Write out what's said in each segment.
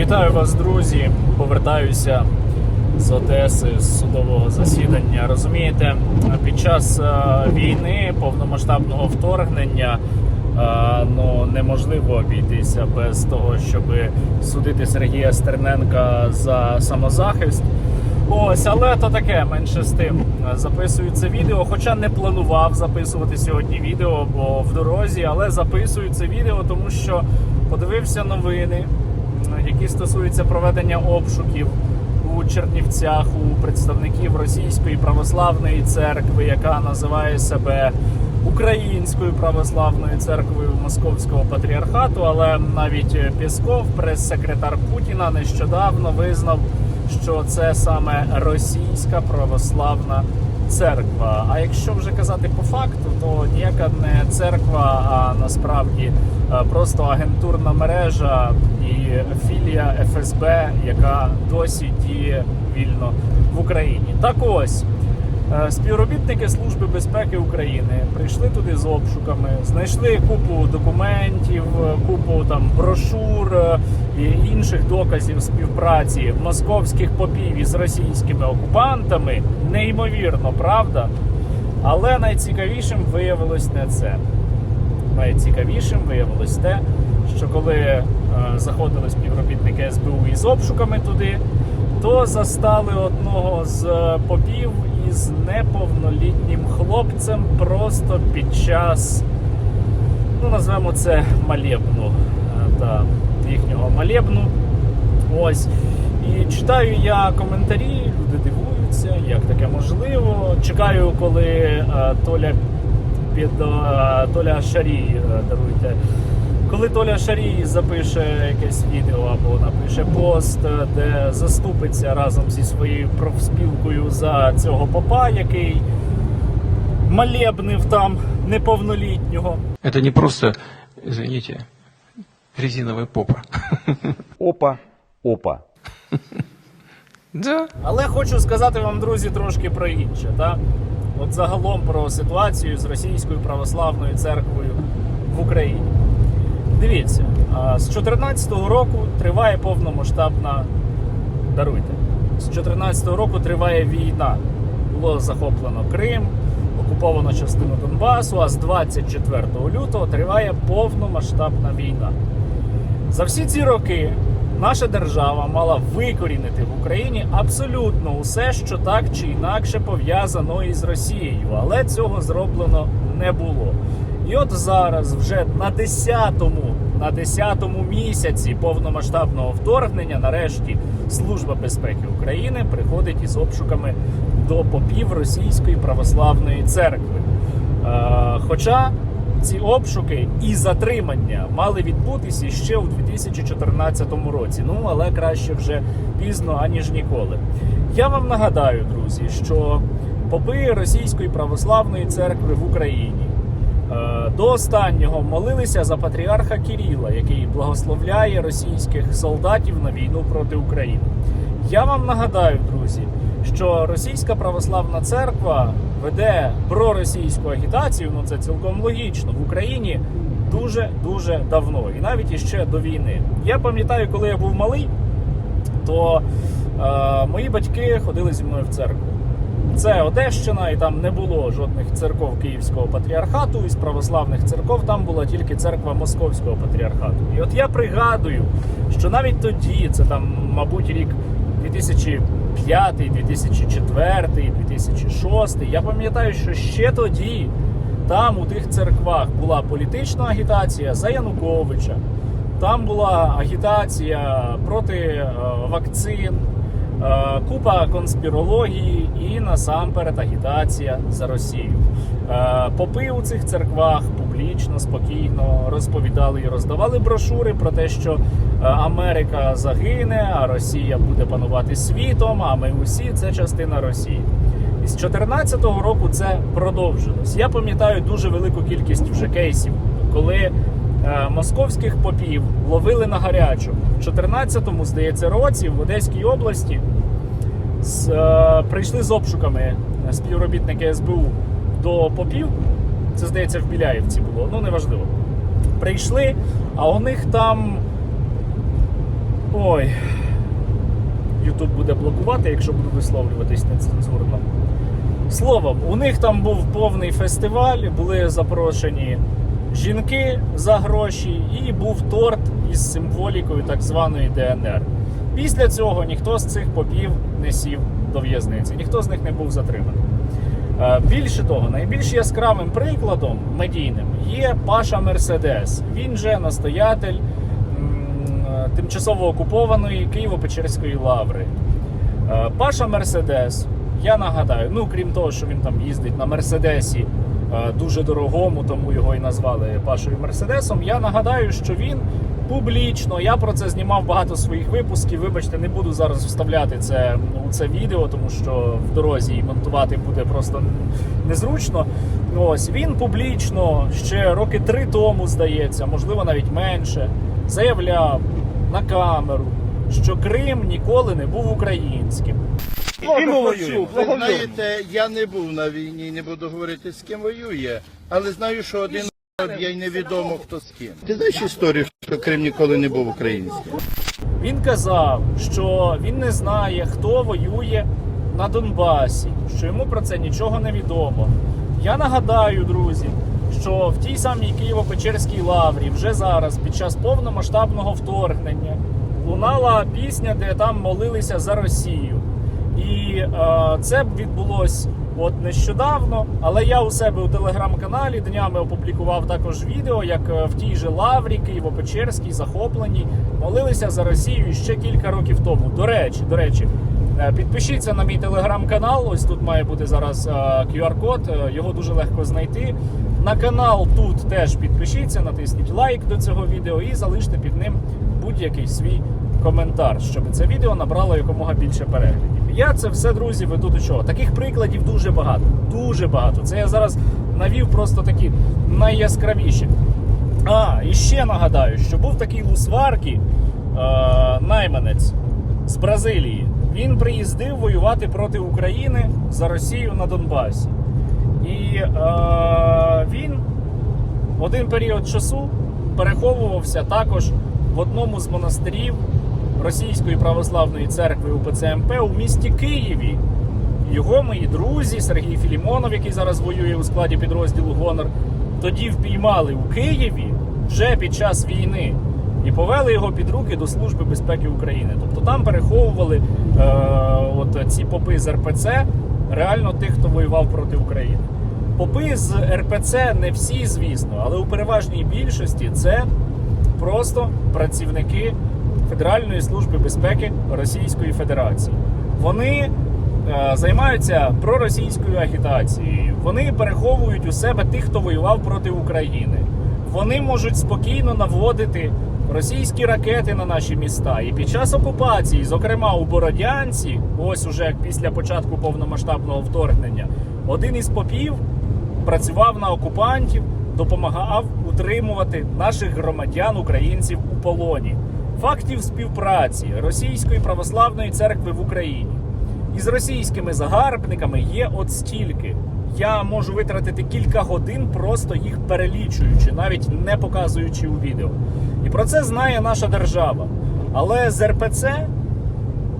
Вітаю вас, друзі. Повертаюся з Одеси з судового засідання. Розумієте, під час е, війни, повномасштабного вторгнення. е, Ну, неможливо обійтися без того, щоб судити Сергія Стерненка за самозахист. Ось, але то таке менше з тим. Записую це відео, хоча не планував записувати сьогодні відео, бо в дорозі, але записую це відео, тому що подивився новини, які стосуються проведення обшуків у Чернівцях у представників Російської православної церкви, яка називає себе Українською православною церквою Московського патріархату. Але навіть Пєсков, прес-секретар Путіна, нещодавно визнав, що це саме російська православна церква. А якщо вже казати по факту, то ніяка не церква, а насправді просто агентурна мережа і філія ФСБ, яка досі діє вільно в Україні. Так ось. Е, Співробітники Служби безпеки України прийшли туди з обшуками, знайшли купу документів, е, купу там брошур е, і інших доказів співпраці московських попів із російськими окупантами. Неймовірно, правда? Але найцікавішим виявилось не це. Найцікавішим виявилось те, що коли е, заходили співробітники СБУ із обшуками туди, то застали одного з е, попів із неповнолітнім хлопцем просто під час, ну назвемо це малебну, е, та їхнього малебну. Ось. І читаю я коментарі, люди дивуються, як таке можливо. Чекаю, коли Толя під е, Толя Шарій, е, даруйте. Коли Толя Шарій запише якесь відео або напише пост, е, де заступиться разом зі своєю профспілкою за цього попа, який малебнив там неповнолітнього. Это не просто, извините, резиновая попа. Опа, опа. Да. Але хочу сказати вам, друзі, трошки про інше. Та? От загалом про ситуацію з Російською православною церквою в Україні. Дивіться, з 2014 року триває повномасштабна. Даруйте. З 2014 року триває війна. Було захоплено Крим, окуповано частину Донбасу, а з 24 лютого триває повномасштабна війна. За всі ці роки наша держава мала викорінити в Україні абсолютно усе, що так чи інакше пов'язано із Росією, але цього зроблено не було. І от зараз, вже на 10-му, на 10-му місяці повномасштабного вторгнення, нарешті Служба безпеки України приходить із обшуками до попів Російської православної церкви. Е, Хоча ці обшуки і затримання мали відбутися ще у 2014 році. Ну але краще вже пізно аніж ніколи. Я вам нагадаю, друзі, що попи Російської православної церкви в Україні е, до останнього молилися за патріарха Кіріла, який благословляє російських солдатів на війну проти України. Я вам нагадаю, друзі, що Російська православна церква веде проросійську агітацію, ну це цілком логічно в Україні дуже дуже давно, і навіть іще до війни. Я пам'ятаю, коли я був малий, то е, мої батьки ходили зі мною в церкву. Це Одещина, і там не було жодних церков Київського патріархату. Із православних церков там була тільки церква Московського патріархату. І от я пригадую, що навіть тоді, це там, мабуть, рік 2005, 2004, 2006, я пам'ятаю, що ще тоді там у тих церквах була політична агітація за Януковича. Там була агітація проти е, вакцин, купа конспірології і насамперед агітація за Росію. Е, Попи у цих церквах публічно, спокійно розповідали і роздавали брошури про те, що е, Америка загине, а Росія буде панувати світом. А ми усі це частина Росії. І з 2014 року це продовжилось. Я пам'ятаю дуже велику кількість вже кейсів, коли е, московських попів ловили на гарячу. В 14-му, здається, році в Одеській області з, е, прийшли з обшуками співробітники СБУ до попів. Це здається в Біляївці було, ну неважливо. Прийшли, а у них там Ой. Ютуб буде блокувати, якщо буду висловлюватись нецензурно. Словом, у них там був повний фестиваль, були запрошені жінки за гроші, і був торт із символікою так званої ДНР. Після цього ніхто з цих попів не сів до в'язниці, ніхто з них не був затриманий. Е, Більше того, найбільш яскравим прикладом медійним є Паша Мерседес. Він же настоятель тимчасово окупованої Києво-Печерської лаври. Е, Паша Мерседес, я нагадаю, ну крім того, що він там їздить на Мерседесі дуже дорогому, тому його і назвали Пашою Мерседесом. Я нагадаю, що він публічно, я про це знімав багато своїх випусків. Вибачте, не буду зараз вставляти це у це відео, тому що в дорозі і монтувати буде просто незручно. Ось він публічно ще роки три тому, здається, можливо навіть менше, заявляв на камеру, що Крим ніколи не був українським. Ви знаєте, я не був на війні, не буду говорити з ким воює, але знаю, що один є й невідомо хто з ким. Ти знаєш історію, що Крим ніколи не був українським? Він казав, що він не знає, хто воює на Донбасі, що йому про це нічого не відомо. Я нагадаю, друзі, що в тій самій Києво-Печерській лаврі вже зараз, під час повномасштабного вторгнення, лунала пісня, де там молилися за Росію. І е, це відбулось от нещодавно. Але я у себе у телеграм-каналі днями опублікував також відео, як е, в тій же лаврі Києво-Печерській захопленій молилися за Росію ще кілька років тому. До речі, до речі, е, підпишіться на мій телеграм-канал. Ось тут має бути зараз QR-код, його дуже легко знайти. На канал тут теж підпишіться, натисніть лайк до цього відео і залиште під ним будь-який свій коментар, щоб це відео набрало якомога більше переглядів. Я це все, друзі, веду до чого. Таких прикладів дуже багато. Дуже багато. Це я зараз навів просто такі найяскравіші. А, і ще нагадаю, що був такий Лусваркі, е, найманець з Бразилії. Він приїздив воювати проти України за Росію на Донбасі. І е, він один період часу переховувався також в одному з монастирів Російської православної церкви УПЦ МП у місті Києві. Його мої друзі Сергій Філімонов, який зараз воює у складі підрозділу Гонор, тоді впіймали у Києві вже під час війни і повели його під руки до Служби безпеки України. Тобто там переховували е, от ці попи з РПЦ реально тих, хто воював проти України. Попи з РПЦ не всі, звісно, але у переважній більшості це просто працівники Федеральної служби безпеки Російської Федерації. Вони е, займаються проросійською агітацією. Вони переховують у себе тих, хто воював проти України. Вони можуть спокійно наводити російські ракети на наші міста. І під час окупації, зокрема у Бородянці, ось уже після початку повномасштабного вторгнення, один із попів працював на окупантів, допомагав утримувати наших громадян українців у полоні. Фактів співпраці Російської православної церкви в Україні із російськими загарбниками є от стільки. Я можу витратити кілька годин, просто їх перелічуючи, навіть не показуючи у відео. І про це знає наша держава. Але з РПЦ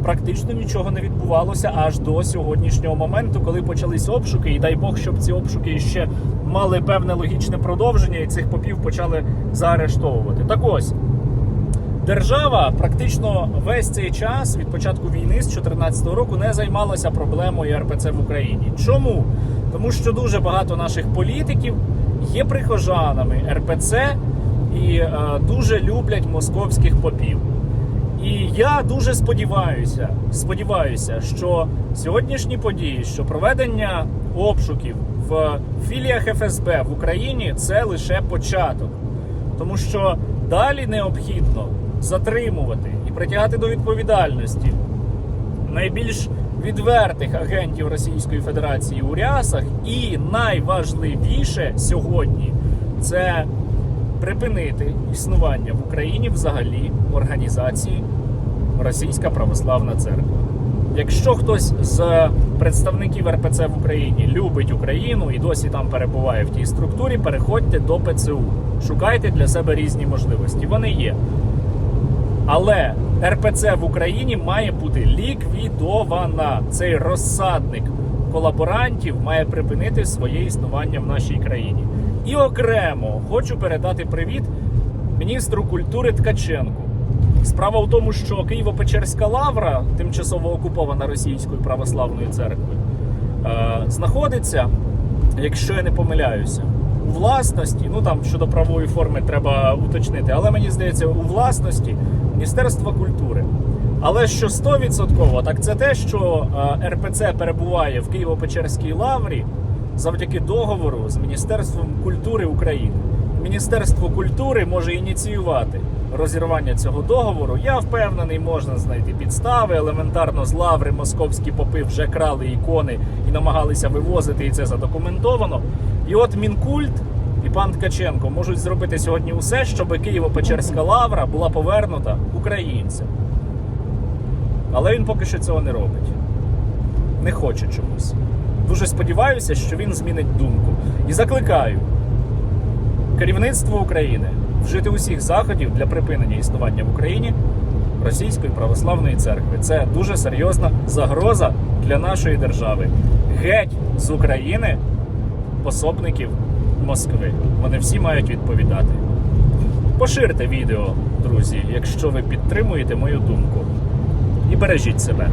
практично нічого не відбувалося аж до сьогоднішнього моменту, коли почались обшуки, і дай Бог, щоб ці обшуки ще мали певне логічне продовження, і цих попів почали заарештовувати. Так ось. Держава практично весь цей час від початку війни з 2014 року не займалася проблемою РПЦ в Україні. Чому? Тому що дуже багато наших політиків є прихожанами РПЦ і е, дуже люблять московських попів. І я дуже сподіваюся, сподіваюся, що сьогоднішні події, що проведення обшуків в філіях ФСБ в Україні це лише початок. Тому що далі необхідно затримувати і притягати до відповідальності найбільш відвертих агентів Російської Федерації у рясах, і найважливіше сьогодні це припинити існування в Україні взагалі організації Російська Православна Церква. Якщо хтось з представників РПЦ в Україні любить Україну і досі там перебуває в тій структурі, переходьте до ПЦУ, шукайте для себе різні можливості. Вони є. Але РПЦ в Україні має бути ліквідована. Цей розсадник колаборантів має припинити своє існування в нашій країні. І окремо хочу передати привіт міністру культури Ткаченку. Справа в тому, що Києво-Печерська лавра, тимчасово окупована Російською православною церквою, е, знаходиться, якщо я не помиляюся, у власності, ну там щодо правової форми треба уточнити, але мені здається, у власності Міністерства культури. Але що 100%, так це те, що е, РПЦ перебуває в Києво-Печерській лаврі завдяки договору з Міністерством культури України. Міністерство культури може ініціювати розірвання цього договору. Я впевнений, можна знайти підстави. Елементарно з лаври московські попи вже крали ікони і намагалися вивозити, і це задокументовано. І от Мінкульт і пан Ткаченко можуть зробити сьогодні усе, щоб Києво-Печерська лавра була повернута українцям. Але він поки що цього не робить. Не хоче чомусь. Дуже сподіваюся, що він змінить думку. І закликаю керівництво України вжити усіх заходів для припинення існування в Україні Російської православної церкви. Це дуже серйозна загроза для нашої держави. Геть з України пособників Москви. Вони всі мають відповідати. Поширте відео, друзі, якщо ви підтримуєте мою думку. І бережіть себе.